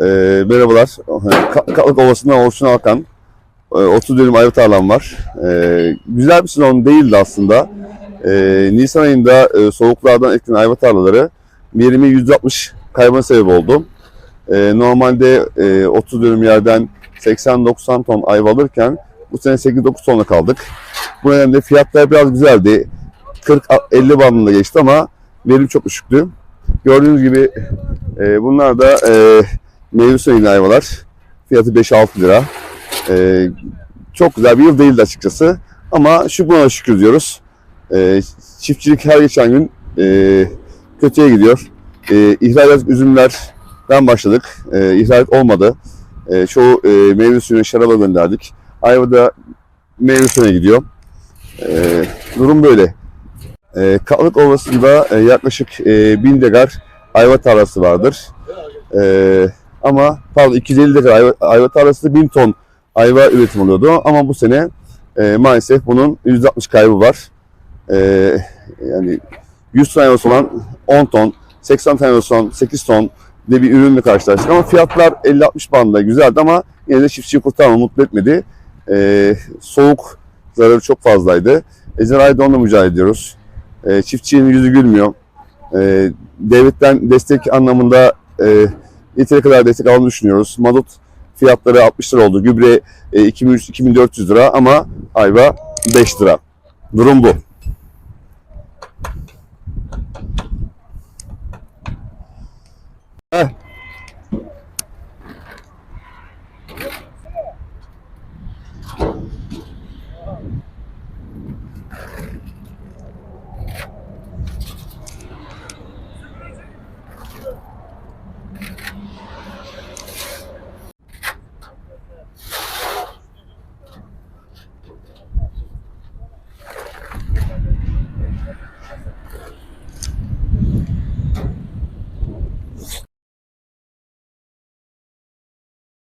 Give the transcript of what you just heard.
Ee, merhabalar. Ka- Kalık Ovası'ndan Orçun Alkan. Ee, 30 dönüm ayva tarlam var. Ee, güzel bir sezon değildi aslında. Ee, Nisan ayında e, soğuklardan etkilenen ayva tarlaları verimi %60 kaybına sebep oldu. Ee, normalde e, 30 dönüm yerden 80-90 ton ayva alırken bu sene 8-9 tonla kaldık. Bu nedenle fiyatlar biraz güzeldi. 40-50 bandında geçti ama verim çok düşüktü. Gördüğünüz gibi e, bunlar da e, suyu ayvalar. Fiyatı 5-6 lira. E, çok güzel bir yıl değildi açıkçası. Ama şu buna şükür diyoruz. E, çiftçilik her geçen gün e, kötüye gidiyor. E, ihracat üzümlerden başladık. E, ihracat olmadı. E, çoğu e, meyve suyunu şaraba gönderdik. Ayvada meyve suyuna gidiyor. E, durum böyle. E, Kalık Ovası'nda e, yaklaşık e, 1000 dekar ayva tarlası vardır. E, ama pardon 250 dekar ayva, ayva tarlası 1000 ton ayva üretim oluyordu. Ama bu sene e, maalesef bunun %60 kaybı var. E, yani 100 ton ayvası olan 10 ton, 80 ton ayvası olan 8 ton diye bir ürünle karşılaştık. Ama fiyatlar 50-60 bandında güzeldi ama yine de çiftçiyi kurtarma, mutlu etmedi. E, soğuk zararı çok fazlaydı. Ecel ayda onunla mücadele ediyoruz. E, çiftçinin yüzü gülmüyor. E, devletten destek anlamında e, yeteri kadar destek aldığını düşünüyoruz. Mazot fiyatları 60 lira oldu. Gübre e, 2300-2400 lira ama ayva 5 lira. Durum bu.